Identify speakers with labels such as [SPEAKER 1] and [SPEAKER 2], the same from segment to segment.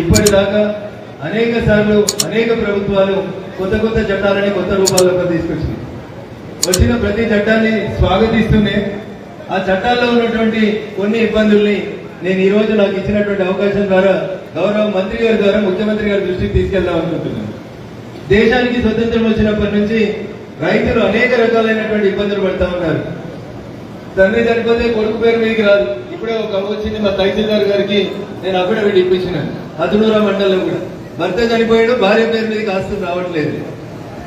[SPEAKER 1] ఇప్పటిదాకా అనేక సార్లు అనేక ప్రభుత్వాలు కొత్త కొత్త చట్టాలని కొత్త రూపాల్లోకి తీసుకొచ్చింది వచ్చిన ప్రతి చట్టాన్ని స్వాగతిస్తూనే ఆ చట్టాల్లో ఉన్నటువంటి కొన్ని ఇబ్బందుల్ని నేను ఈ రోజు నాకు ఇచ్చినటువంటి అవకాశం ద్వారా గౌరవ మంత్రి గారి ద్వారా ముఖ్యమంత్రి గారి దృష్టికి తీసుకెళ్దాం అనుకుంటున్నాను. దేశానికి స్వతంత్రం వచ్చినప్పటి నుంచి రైతులు అనేక రకాలైనటువంటి ఇబ్బందులు పడతా ఉన్నారు. తండ్రి చనిపోతే కొడుకు పేరు మీదకి రాదు. ఇప్పుడే ఒక వచ్చింది మా తహసీల్దార్ గారికి నేను అఫిడవిట్ ఇప్పించినాను. అదునూరా మండలం కూడా. భర్త చనిపోయాడు భార్య పేరు మీదకి ఆస్తులు రావట్లేదు.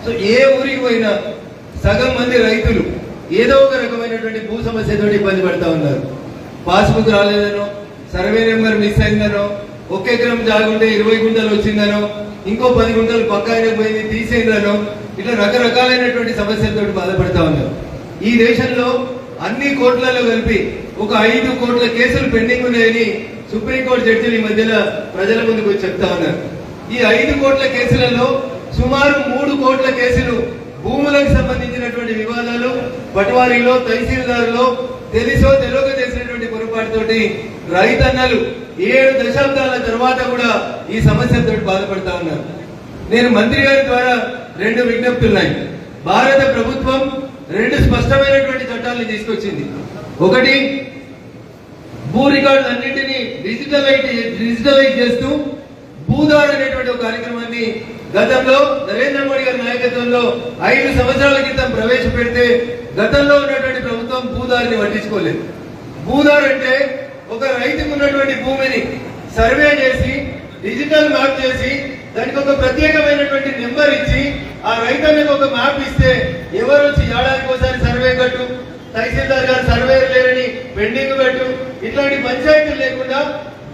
[SPEAKER 1] సో ఏ ఊరికి పోయినా సగం మంది రైతులు ఏదో ఒక రకమైనటువంటి భూ సమస్యతో ఇబ్బంది పడతా ఉన్నారు. పాస్బుక్ రాలేదనో సర్వే నెంబర్ మిస్ అయిందనో ఒక ఎకరం జాగుంటే ఇరవై గుంటలు వచ్చిందనో ఇంకో పది గుంటలు పక్క ఆయన పోయింది తీసేయిందనో ఇట్లా రకరకాలైనటువంటి సమస్యలతో బాధపడతా ఉన్నారు. ఈ దేశంలో అన్ని కోట్లలో కలిపి ఒక ఐదు కోట్ల కేసులు పెండింగ్ ఉన్నాయని సుప్రీంకోర్టు జడ్జిలు ఈ మధ్యలో ప్రజల ముందుకు వచ్చి చెప్తా ఉన్నారు. ఈ ఐదు కోట్ల కేసులలో సుమారు మూడు కోట్ల కేసులు భూములకు సంబంధించినటువంటి వివాదాలు పటవారీలో తహసీల్దారులో తెలిసో తెలియక చేసినటువంటి పొరపాటుతోటి రైతన్నలు ఏడు దశాబ్దాల తర్వాత కూడా ఈ సమస్యతో బాధపడతా ఉన్నారు. నేను మంత్రి గారి ద్వారా రెండు విజ్ఞప్తులున్నాయి భారత ప్రభుత్వం రెండు స్పష్టమైనటువంటి చట్టాలను తీసుకొచ్చింది. ఒకటి భూ రికార్డు డిజిటలైజ్ డిజిటలైజ్ చేస్తూ భూదార్ అనేటువంటి ఒక కార్యక్రమాన్ని గతంలో నరేంద్ర మోడీ గారి నాయకత్వంలో ఐదు సంవత్సరాల క్రితం ప్రవేశపెడితే గతంలో ఉన్నటువంటి ప్రభుత్వం భూదారిని పట్టించుకోలేదు. భూదార్ అంటే ఒక రైతుకు ఉన్నటువంటి భూమిని సర్వే చేసి డిజిటల్ మ్యాప్ చేసి దానికి ఒక ప్రత్యేకమైనటువంటి నెంబర్ ఇచ్చి ఆ రైతులకు ఒక మ్యాప్ ఇస్తే ఎవరు వచ్చి ఏడాదికి ఒకసారి సర్వే కట్టు? తహసీల్దార్ గారు సర్వే లేరని పెండింగ్ పెట్టు. ఇట్లాంటి పంచాయతీలు లేకుండా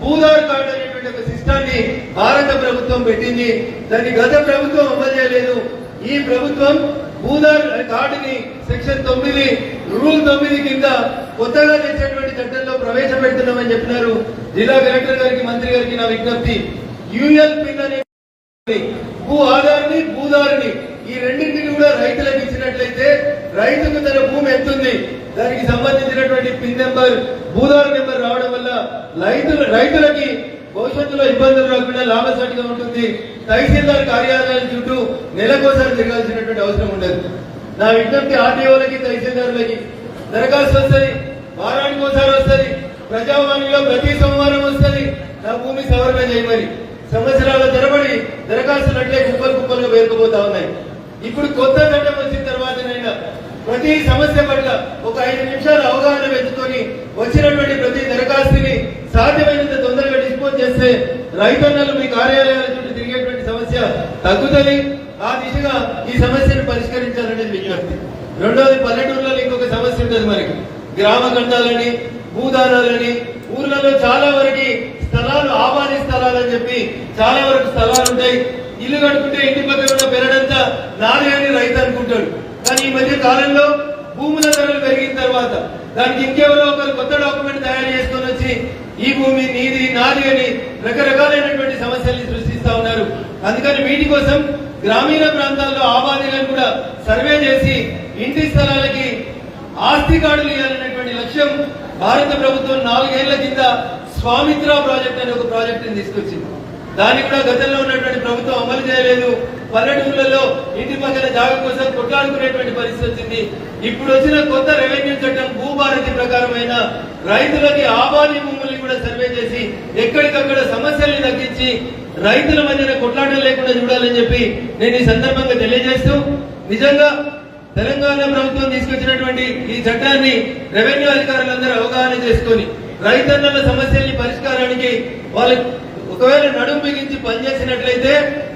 [SPEAKER 1] భూదార్ కార్డు అనేటువంటి ఒక సిస్టాన్ని భారత ప్రభుత్వం పెట్టింది. దాన్ని గత ప్రభుత్వం అమలు చేయలేదు. ఈ ప్రభుత్వం భూదారు కార్డుని సెక్షన్ తొమ్మిది రూల్ తొమ్మిది కింద కొత్తగా తెచ్చినటువంటి చట్టంలో ప్రవేశపెడుతున్నామని చెప్పినారు. జిల్లా కలెక్టర్ గారికి మంత్రి గారికి నా విజ్ఞప్తి. యూఎల్ పిన్ అనే భూ ఆధార్ని భూదారుని ఈ రెండింటిని కూడా రైతులకి ఇచ్చినట్లయితే రైతుకు తన భూమి ఎంతుంది దానికి సంబంధించినటువంటి పిన్ నెంబర్ భూదారు నెంబర్ రావడం వల్ల రైతులు రైతులకి భవిష్యత్తులో ఇబ్బందులు రాకుండా లాభసాటిగా ఉంటుంది. తహసీల్దార్ కార్యాలయాల చుట్టూ నెలకోసారి తిరగాల్సినటువంటి అవసరం ఉండదు. నా విజ్ఞప్తి ఆర్టీఓలకి తహసీల్దారులకి దరఖాస్తు వస్తుంది వారానికి ఒకసారి వస్తుంది ప్రజావాణిలో ప్రతి సోమవారం వస్తుంది నా భూమి సవరణ చేయమని. సంవత్సరాల తరబడి దరఖాస్తులు అట్లే కుప్పలు కుప్పలుగా పేరుకుపోతా ఉన్నాయి. ఇప్పుడు కొత్త చట్టం వచ్చిన తర్వాతనైనా ప్రతి సమస్య పట్ల ఒక ఐదు నిమిషాలు అవగాహన పెంచుకొని వచ్చినటువంటి ప్రతి దరఖాస్తుని సాధ్యమైనంత తొందరగా డిస్పోజ్ చేస్తే రైతన్నలు మీ కార్యాలయాల చుట్టూ తిరిగేటువంటి సమస్య తగ్గుతుంది. ఆ దిశగా ఈ సమస్యను పరిష్కరించాలనేది విజ్ఞప్తి. రెండోది పల్లెటూర్లలో ఇంకొక సమస్య ఉంటుంది మనకి గ్రామ ఖండాలని భూదానాలని ఊర్లలో చాలా వరకు స్థలాలు ఆబాది స్థలాలని చెప్పి చాలా వరకు స్థలాలు ఉంటాయి. ఇల్లు కట్టుకుంటే ఇంటి పక్కన ఉన్న పెరడంతా నాది అని రైతు అనుకుంటాడు. కానీ ఈ మధ్య కాలంలో భూముల ధరలు పెరిగిన తర్వాత దానికి ఇంకెవరో ఒకరు కొత్త డాక్యుమెంట్ తయారు చేసుకొని వచ్చి ఈ భూమి నీది నాది అని రకరకాలైనటువంటి సమస్యల్ని సృష్టిస్తా ఉన్నారు. అందుకని వీటి కోసం గ్రామీణ ప్రాంతాల్లో ఆబాదీలను కూడా సర్వే చేసి ఇంటి స్థలాలకి ఆస్తి కార్డులు ఇవ్వాలనేటువంటి లక్ష్యం భారత ప్రభుత్వం నాలుగేళ్ళ కింద స్వామిత్ర ప్రాజెక్ట్ అనే ఒక ప్రాజెక్ట్ని తీసుకొచ్చింది. దాన్ని కూడా గతంలో ఉన్నటువంటి ప్రభుత్వం అమలు చేయలేదు. పల్లెటూళ్ళలో ఇంటి పక్కన జాగ కోసం కొట్లాడుకునేటువంటి పరిస్థితి వచ్చింది. ఇప్పుడు వచ్చిన కొత్త రెవెన్యూ చట్టం భూభారతి ప్రకారమైన రైతులకి ఆబాది భూముల్ని కూడా సర్వే చేసి ఎక్కడికక్కడ సమస్యల్ని తగ్గించి రైతుల మధ్యన కొట్లాటం లేకుండా చూడాలని చెప్పి నేను ఈ సందర్భంగా తెలియజేస్తూ నిజంగా తెలంగాణ ప్రభుత్వం తీసుకొచ్చినటువంటి ఈ చట్టాన్ని రెవెన్యూ అధికారులందరూ అవగాహన చేసుకొని రైతన్నల సమస్యల్ని పరిష్కారానికి వాళ్ళ ఒకవేళ నడుము బిగించి పనిచేసినట్లయితే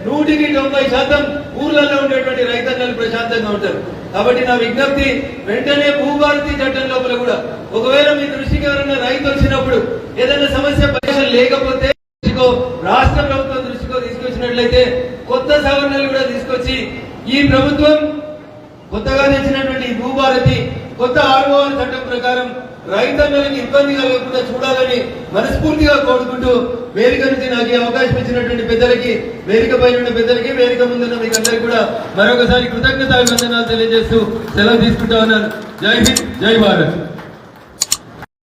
[SPEAKER 1] నూటికి తొంభై శాతం ఊర్లలో ఉండేటువంటి రైతన్నలు ప్రశాంతంగా ఉంటారు. కాబట్టి నా విజ్ఞప్తి వెంటనే భూభారతి చట్టం లోపల కూడా. ఒకవేళ మీ దృష్టికి ఎవరైనా రైతు వచ్చినప్పుడు ఏదైనా సమస్య పరిష్కారం లేకపోతే రాష్ట్ర ప్రభుత్వం దృష్టికో తీసుకొచ్చినట్లయితే కొత్త సవరణలు కూడా తీసుకొచ్చి ఈ ప్రభుత్వం కొత్తగా తెచ్చినటువంటి భూభారతి కొత్త ఆర్ఓఆర్ చట్టం ప్రకారం రైతన్నలకు ఇబ్బంది కలగకుండా చూడాలని మనస్ఫూర్తిగా కోరుకుంటూ వేదిక నుంచి నాకు ఈ అవకాశం ఇచ్చినటువంటి పెద్దలకి వేదిక పైన ఉన్న పెద్దలకి వేదిక ముందున్న మీకు కూడా మరొకసారి కృతజ్ఞత అభివందనాలు తెలియజేస్తూ సెలవు తీసుకుంటా ఉన్నాను. జై హింద్ జై భారత్.